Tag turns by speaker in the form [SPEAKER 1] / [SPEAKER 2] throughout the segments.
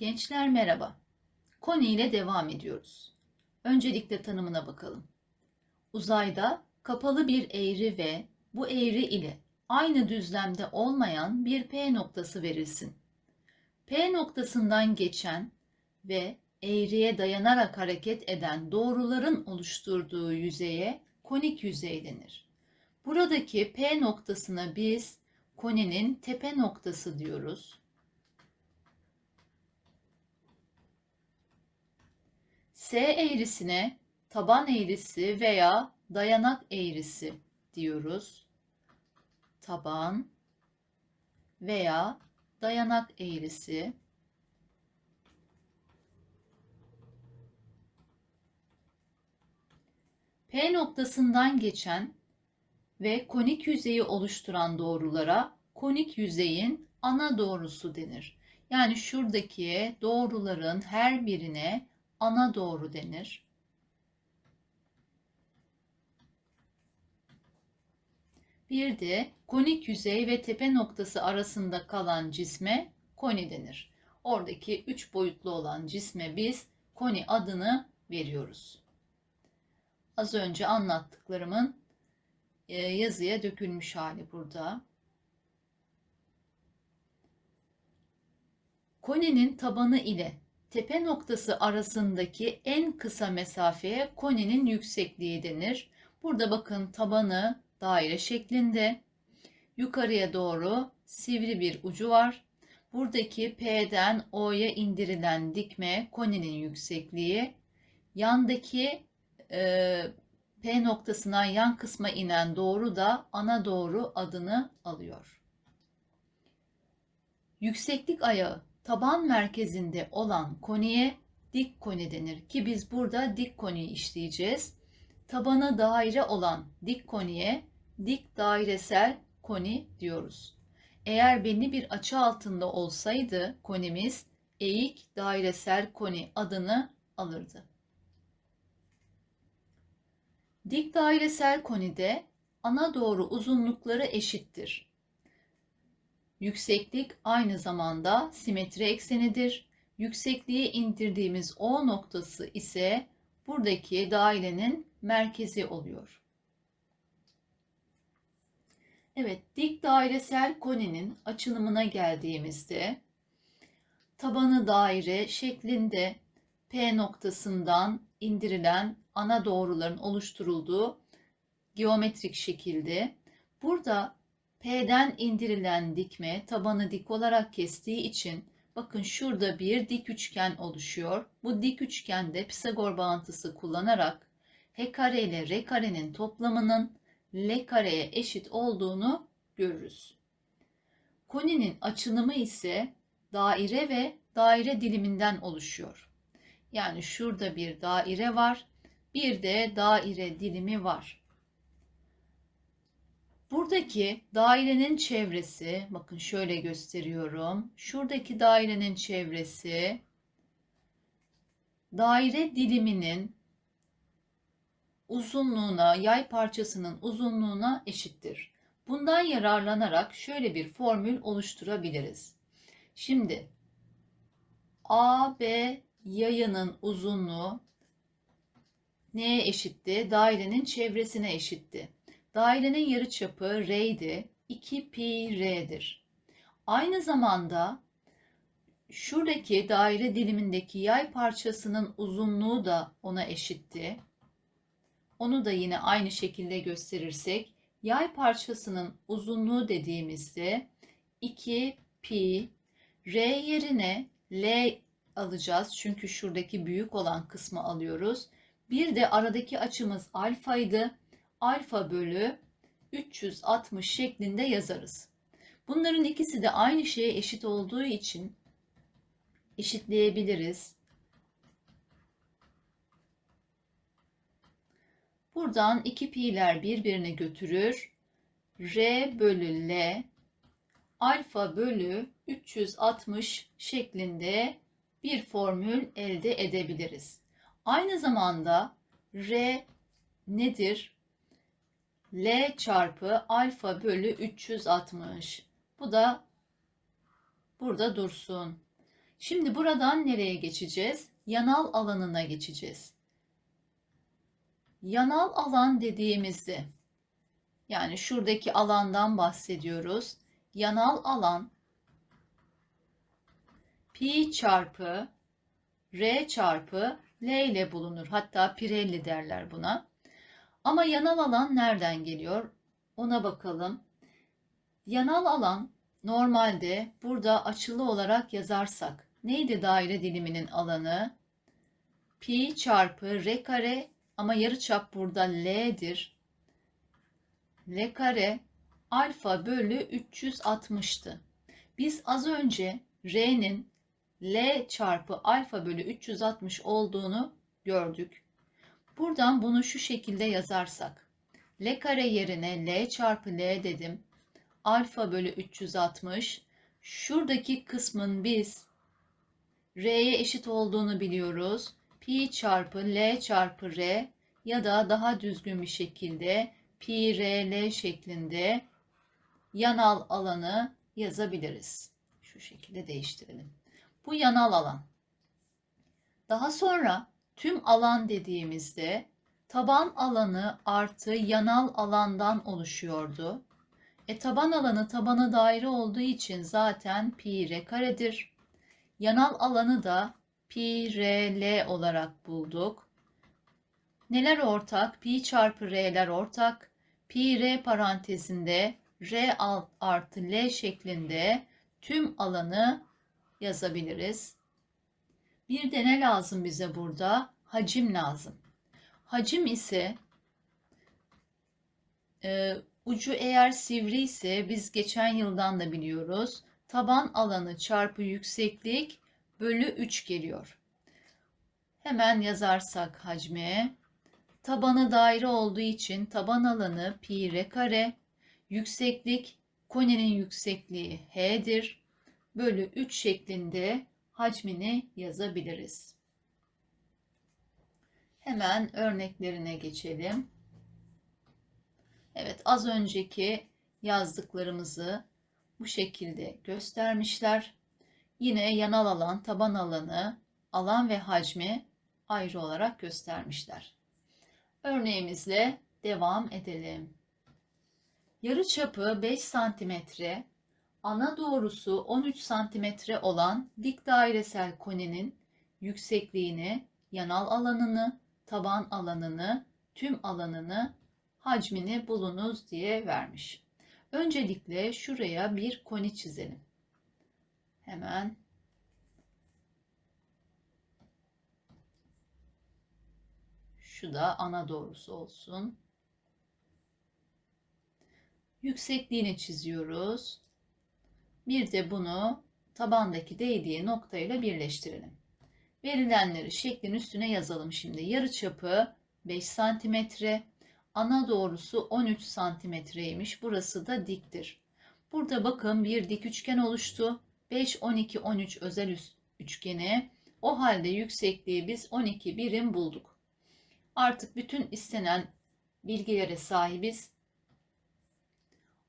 [SPEAKER 1] Gençler merhaba. Konu ile devam ediyoruz. Öncelikle tanımına bakalım. Uzayda kapalı bir eğri ve bu eğri ile aynı düzlemde olmayan bir P noktası verilsin. P noktasından geçen ve eğriye dayanarak hareket eden doğruların oluşturduğu yüzeye konik yüzey denir. Buradaki P noktasına biz koninin tepe noktası diyoruz. S eğrisine taban eğrisi veya dayanak eğrisi diyoruz. Taban veya dayanak eğrisi. P noktasından geçen ve konik yüzeyi oluşturan doğrulara konik yüzeyin ana doğrusu denir. Yani şuradaki doğruların her birine ana doğru denir. Bir de konik yüzey ve tepe noktası arasında kalan cisme koni denir. Oradaki üç boyutlu olan cisme biz koni adını veriyoruz. Az önce anlattıklarımın e, yazıya dökülmüş hali burada. Koninin tabanı ile tepe noktası arasındaki en kısa mesafeye koninin yüksekliği denir. Burada bakın tabanı daire şeklinde. Yukarıya doğru sivri bir ucu var. Buradaki P'den O'ya indirilen dikme koninin yüksekliği. Yandaki e, P noktasına yan kısma inen doğru da ana doğru adını alıyor. Yükseklik ayağı taban merkezinde olan koniye dik koni denir ki biz burada dik koni işleyeceğiz. Tabanı daire olan dik koniye dik dairesel koni diyoruz. Eğer belli bir açı altında olsaydı konimiz eğik dairesel koni adını alırdı. Dik dairesel konide ana doğru uzunlukları eşittir. Yükseklik aynı zamanda simetri eksenidir. Yüksekliği indirdiğimiz O noktası ise buradaki dairenin merkezi oluyor. Evet, dik dairesel koninin açılımına geldiğimizde tabanı daire şeklinde P noktasından indirilen ana doğruların oluşturulduğu geometrik şekilde burada P'den indirilen dikme tabanı dik olarak kestiği için bakın şurada bir dik üçgen oluşuyor. Bu dik üçgende Pisagor bağıntısı kullanarak h kare ile r karenin toplamının l kareye eşit olduğunu görürüz. Koninin açılımı ise daire ve daire diliminden oluşuyor. Yani şurada bir daire var, bir de daire dilimi var. Buradaki dairenin çevresi, bakın şöyle gösteriyorum. Şuradaki dairenin çevresi daire diliminin uzunluğuna, yay parçasının uzunluğuna eşittir. Bundan yararlanarak şöyle bir formül oluşturabiliriz. Şimdi AB yayının uzunluğu neye eşitti? Dairenin çevresine eşitti. Dairenin yarıçapı r idi. 2 pi r'dir. Aynı zamanda şuradaki daire dilimindeki yay parçasının uzunluğu da ona eşitti. Onu da yine aynı şekilde gösterirsek yay parçasının uzunluğu dediğimizde 2 pi r yerine l alacağız. Çünkü şuradaki büyük olan kısmı alıyoruz. Bir de aradaki açımız alfaydı alfa bölü 360 şeklinde yazarız. Bunların ikisi de aynı şeye eşit olduğu için eşitleyebiliriz. Buradan 2 pi'ler birbirini götürür. R bölü L alfa bölü 360 şeklinde bir formül elde edebiliriz. Aynı zamanda R nedir? L çarpı alfa bölü 360. Bu da burada dursun. Şimdi buradan nereye geçeceğiz? Yanal alanına geçeceğiz. Yanal alan dediğimizde yani şuradaki alandan bahsediyoruz. Yanal alan pi çarpı r çarpı l ile bulunur. Hatta Pirelli derler buna. Ama yanal alan nereden geliyor? Ona bakalım. Yanal alan normalde burada açılı olarak yazarsak neydi daire diliminin alanı? Pi çarpı r kare ama yarıçap burada l'dir. L kare alfa bölü 360'tı. Biz az önce r'nin L çarpı alfa bölü 360 olduğunu gördük. Buradan bunu şu şekilde yazarsak. L kare yerine L çarpı L dedim. Alfa bölü 360. Şuradaki kısmın biz R'ye eşit olduğunu biliyoruz. Pi çarpı L çarpı R ya da daha düzgün bir şekilde pi r l şeklinde yanal alanı yazabiliriz. Şu şekilde değiştirelim. Bu yanal alan. Daha sonra tüm alan dediğimizde taban alanı artı yanal alandan oluşuyordu. E taban alanı tabana daire olduğu için zaten pi r karedir. Yanal alanı da pi r l olarak bulduk. Neler ortak? Pi çarpı r'ler ortak. Pi r parantezinde r artı l şeklinde tüm alanı yazabiliriz. Bir de ne lazım bize burada? Hacim lazım. Hacim ise e, ucu eğer sivri ise biz geçen yıldan da biliyoruz. Taban alanı çarpı yükseklik bölü 3 geliyor. Hemen yazarsak hacmi tabanı daire olduğu için taban alanı pi r kare yükseklik konenin yüksekliği h'dir bölü 3 şeklinde hacmini yazabiliriz. Hemen örneklerine geçelim. Evet az önceki yazdıklarımızı bu şekilde göstermişler. Yine yanal alan, taban alanı, alan ve hacmi ayrı olarak göstermişler. Örneğimizle devam edelim. Yarı çapı 5 santimetre, ana doğrusu 13 santimetre olan dik dairesel konenin yüksekliğini, yanal alanını, taban alanını, tüm alanını, hacmini bulunuz diye vermiş. Öncelikle şuraya bir koni çizelim. Hemen şu da ana doğrusu olsun. Yüksekliğini çiziyoruz. Bir de bunu tabandaki değdiği noktayla birleştirelim. Verilenleri şeklin üstüne yazalım şimdi. Yarı çapı 5 santimetre, ana doğrusu 13 santimetreymiş. Burası da diktir. Burada bakın bir dik üçgen oluştu. 5, 12, 13 özel üçgeni. O halde yüksekliği biz 12 birim bulduk. Artık bütün istenen bilgilere sahibiz.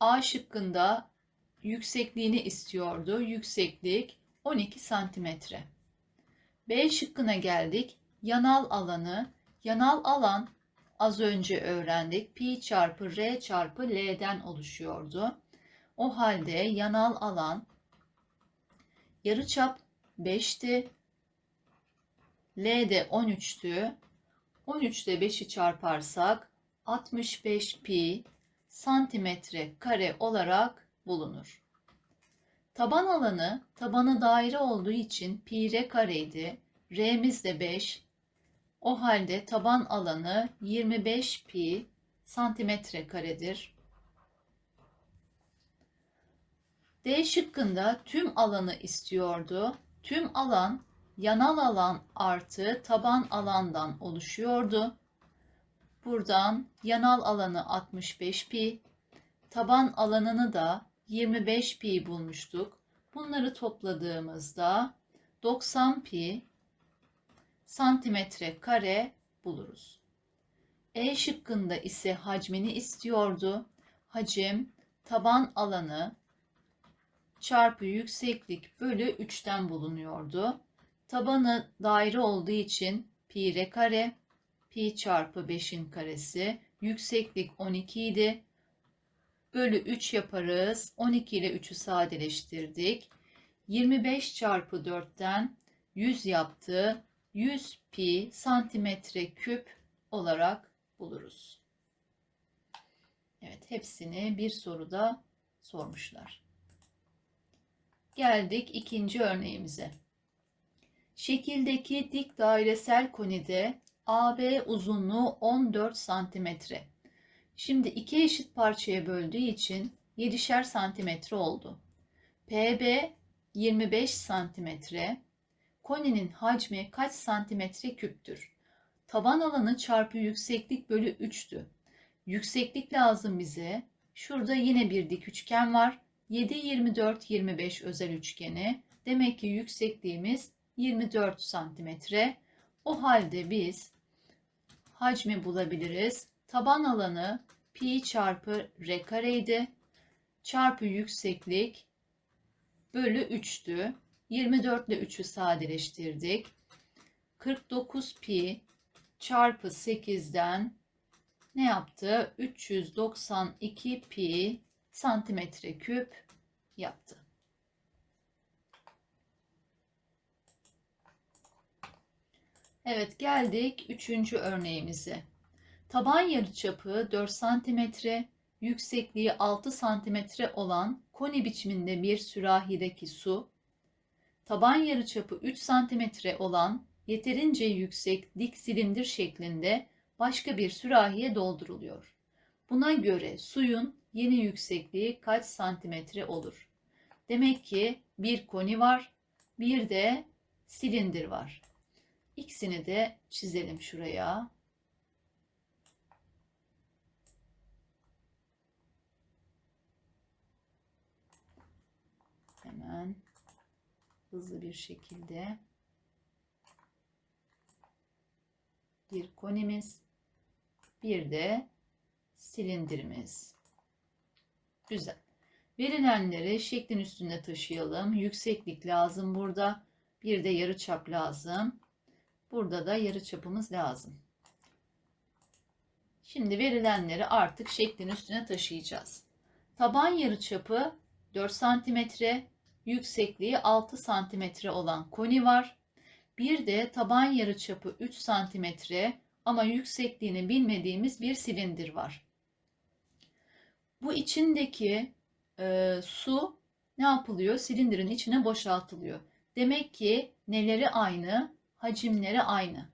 [SPEAKER 1] A şıkkında yüksekliğini istiyordu. Yükseklik 12 santimetre. B şıkkına geldik. Yanal alanı. Yanal alan az önce öğrendik. Pi çarpı R çarpı L'den oluşuyordu. O halde yanal alan yarıçap 5'ti. L de 13'tü. 13 ile 5'i çarparsak 65 pi santimetre kare olarak bulunur. Taban alanı tabanı daire olduğu için pi r kareydi. R'miz de 5. O halde taban alanı 25 pi santimetre karedir. D şıkkında tüm alanı istiyordu. Tüm alan yanal alan artı taban alandan oluşuyordu. Buradan yanal alanı 65 pi, taban alanını da 25 pi bulmuştuk. Bunları topladığımızda 90 pi santimetre kare buluruz. E şıkkında ise hacmini istiyordu. Hacim taban alanı çarpı yükseklik bölü 3'ten bulunuyordu. Tabanı daire olduğu için pi r kare, pi çarpı 5'in karesi, yükseklik 12 idi. Bölü 3 yaparız. 12 ile 3'ü sadeleştirdik. 25 çarpı 4'ten 100 yaptı. 100 pi santimetre küp olarak buluruz. Evet, hepsini bir soruda sormuşlar. Geldik ikinci örneğimize. Şekildeki dik dairesel konide AB uzunluğu 14 santimetre. Şimdi iki eşit parçaya böldüğü için 7'şer santimetre oldu. PB 25 santimetre. Koninin hacmi kaç santimetre küptür? Taban alanı çarpı yükseklik bölü 3'tü. Yükseklik lazım bize. Şurada yine bir dik üçgen var. 7, 24, 25 özel üçgeni. Demek ki yüksekliğimiz 24 santimetre. O halde biz hacmi bulabiliriz. Taban alanı pi çarpı r kareydi. Çarpı yükseklik bölü 3'tü. 24 ile 3'ü sadeleştirdik. 49 pi çarpı 8'den ne yaptı? 392 pi santimetre küp yaptı. Evet geldik üçüncü örneğimize. Taban yarıçapı 4 santimetre, yüksekliği 6 santimetre olan koni biçiminde bir sürahideki su, taban yarıçapı 3 santimetre olan yeterince yüksek dik silindir şeklinde başka bir sürahiye dolduruluyor. Buna göre suyun yeni yüksekliği kaç santimetre olur? Demek ki bir koni var, bir de silindir var. İkisini de çizelim şuraya. Hemen hızlı bir şekilde bir konimiz, bir de silindirimiz. Güzel. Verilenleri şeklin üstünde taşıyalım. Yükseklik lazım burada. Bir de yarıçap lazım. Burada da yarıçapımız lazım. Şimdi verilenleri artık şeklin üstüne taşıyacağız. Taban yarıçapı 4 cm, yüksekliği 6 cm olan koni var. Bir de taban yarıçapı 3 cm ama yüksekliğini bilmediğimiz bir silindir var. Bu içindeki e, su ne yapılıyor? Silindirin içine boşaltılıyor. Demek ki neleri aynı? Hacimleri aynı.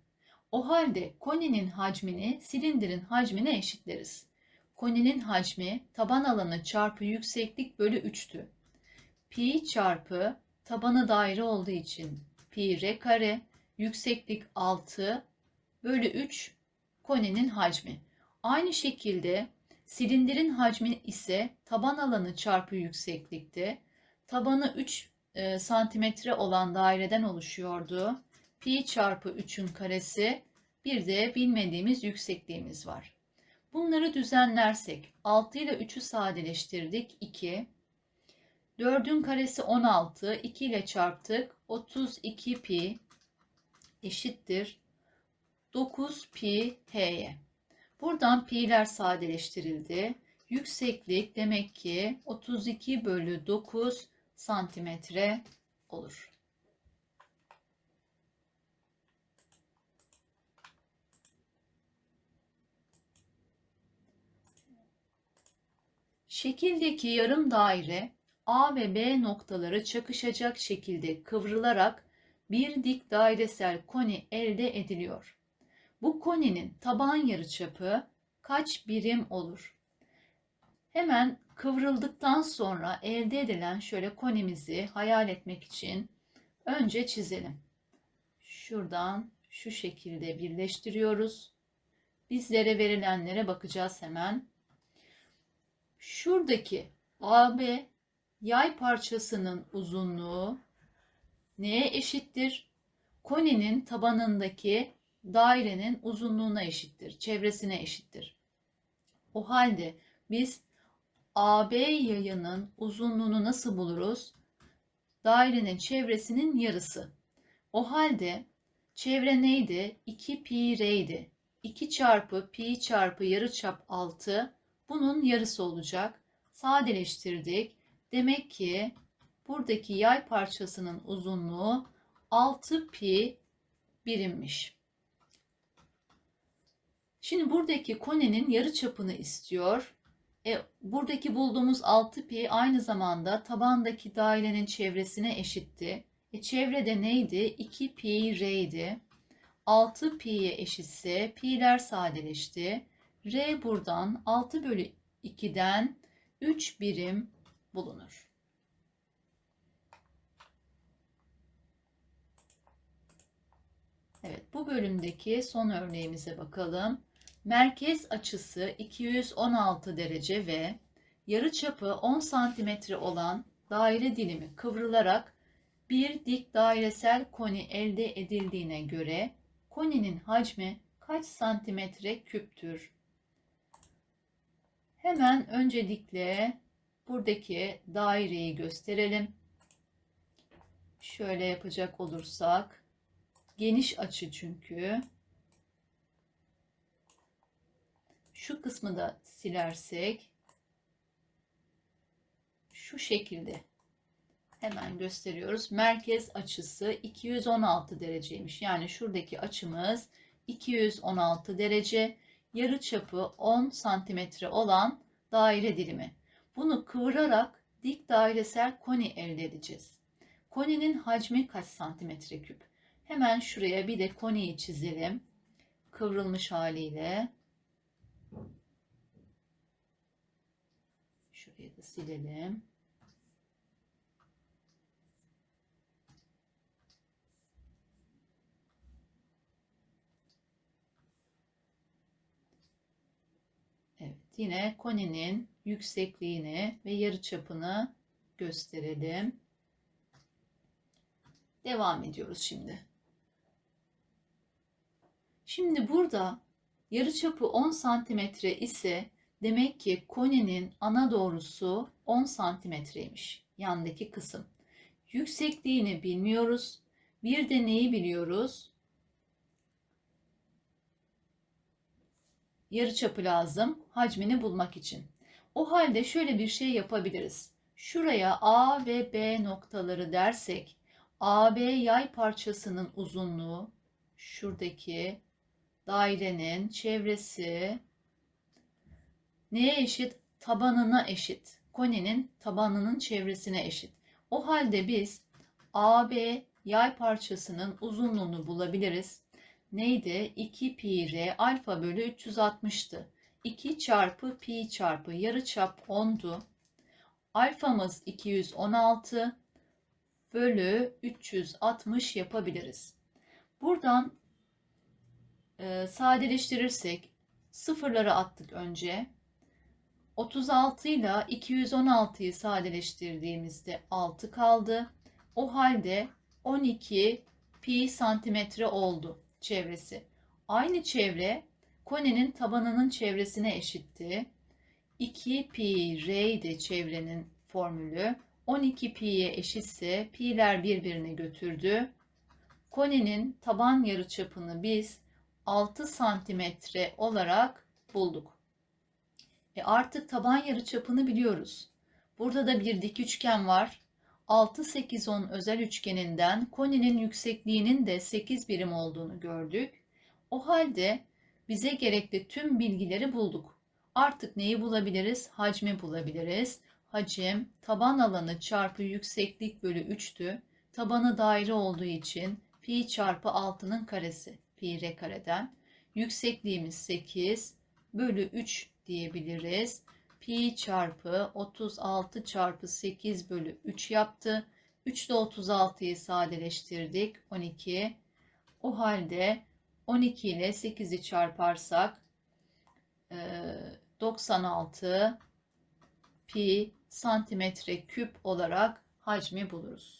[SPEAKER 1] O halde koninin hacmini silindirin hacmine eşitleriz. Koninin hacmi taban alanı çarpı yükseklik bölü 3'tü. Pi çarpı tabanı daire olduğu için pi r kare yükseklik 6 bölü 3 koninin hacmi. Aynı şekilde silindirin hacmi ise taban alanı çarpı yükseklikte. Tabanı 3 e, santimetre olan daireden oluşuyordu. Pi çarpı 3'ün karesi bir de bilmediğimiz yüksekliğimiz var. Bunları düzenlersek 6 ile 3'ü sadeleştirdik 2. 4'ün karesi 16. 2 ile çarptık. 32 pi eşittir 9 pi h'ye. Buradan pi'ler sadeleştirildi. Yükseklik demek ki 32 bölü 9 santimetre olur. Şekildeki yarım daire A ve B noktaları çakışacak şekilde kıvrılarak bir dik dairesel koni elde ediliyor. Bu koninin taban yarıçapı kaç birim olur? Hemen kıvrıldıktan sonra elde edilen şöyle konimizi hayal etmek için önce çizelim. Şuradan şu şekilde birleştiriyoruz. Bizlere verilenlere bakacağız hemen. Şuradaki AB yay parçasının uzunluğu neye eşittir? Koninin tabanındaki dairenin uzunluğuna eşittir, çevresine eşittir. O halde biz AB yayının uzunluğunu nasıl buluruz? dairenin çevresinin yarısı. O halde çevre neydi? 2 pi r'ydi. 2 çarpı pi çarpı yarıçap 6 bunun yarısı olacak. Sadeleştirdik. Demek ki buradaki yay parçasının uzunluğu 6 pi birimmiş. Şimdi buradaki konenin yarı çapını istiyor. E, buradaki bulduğumuz 6 pi aynı zamanda tabandaki dairenin çevresine eşitti. E, çevrede neydi? 2 pi r'ydi. 6 pi'ye eşitse pi'ler sadeleşti. R buradan 6 bölü 2'den 3 birim bulunur. Evet bu bölümdeki son örneğimize bakalım. Merkez açısı 216 derece ve yarıçapı 10 santimetre olan daire dilimi kıvrılarak bir dik dairesel koni elde edildiğine göre koninin hacmi kaç santimetre küptür? Hemen öncelikle buradaki daireyi gösterelim. Şöyle yapacak olursak geniş açı çünkü şu kısmı da silersek şu şekilde hemen gösteriyoruz. Merkez açısı 216 dereceymiş. Yani şuradaki açımız 216 derece. Yarı çapı 10 santimetre olan daire dilimi. Bunu kıvırarak dik dairesel koni elde edeceğiz. Koninin hacmi kaç santimetre küp? Hemen şuraya bir de koniyi çizelim. Kıvrılmış haliyle. Şurayı da silelim. Evet, yine koninin yüksekliğini ve yarıçapını gösterelim. Devam ediyoruz şimdi. Şimdi burada yarıçapı 10 santimetre ise demek ki koninin ana doğrusu 10 santimetreymiş. Yandaki kısım. Yüksekliğini bilmiyoruz. Bir de neyi biliyoruz? Yarıçapı lazım hacmini bulmak için. O halde şöyle bir şey yapabiliriz. Şuraya A ve B noktaları dersek AB yay parçasının uzunluğu şuradaki dairenin çevresi neye eşit? Tabanına eşit. Koninin tabanının çevresine eşit. O halde biz AB yay parçasının uzunluğunu bulabiliriz. Neydi? 2 pi r alfa bölü 360'tı. 2 çarpı pi çarpı yarıçap 10'du. Alfamız 216 bölü 360 yapabiliriz. Buradan e, sadeleştirirsek sıfırları attık önce. 36 ile 216'yı sadeleştirdiğimizde 6 kaldı. O halde 12 pi santimetre oldu çevresi. Aynı çevre konenin tabanının çevresine eşitti. 2 pi r de çevrenin formülü. 12 pi'ye eşitse pi'ler birbirini götürdü. Konenin taban yarıçapını biz 6 santimetre olarak bulduk. E artık taban yarıçapını biliyoruz. Burada da bir dik üçgen var. 6, 8, 10 özel üçgeninden koninin yüksekliğinin de 8 birim olduğunu gördük. O halde bize gerekli tüm bilgileri bulduk. Artık neyi bulabiliriz? Hacmi bulabiliriz. Hacim taban alanı çarpı yükseklik bölü 3'tü. Tabanı daire olduğu için pi çarpı 6'nın karesi pi r kareden. Yüksekliğimiz 8 bölü 3 diyebiliriz. Pi çarpı 36 çarpı 8 bölü 3 yaptı. 3 ile 36'yı sadeleştirdik. 12. O halde 12 ile 8'i çarparsak 96 pi santimetre küp olarak hacmi buluruz.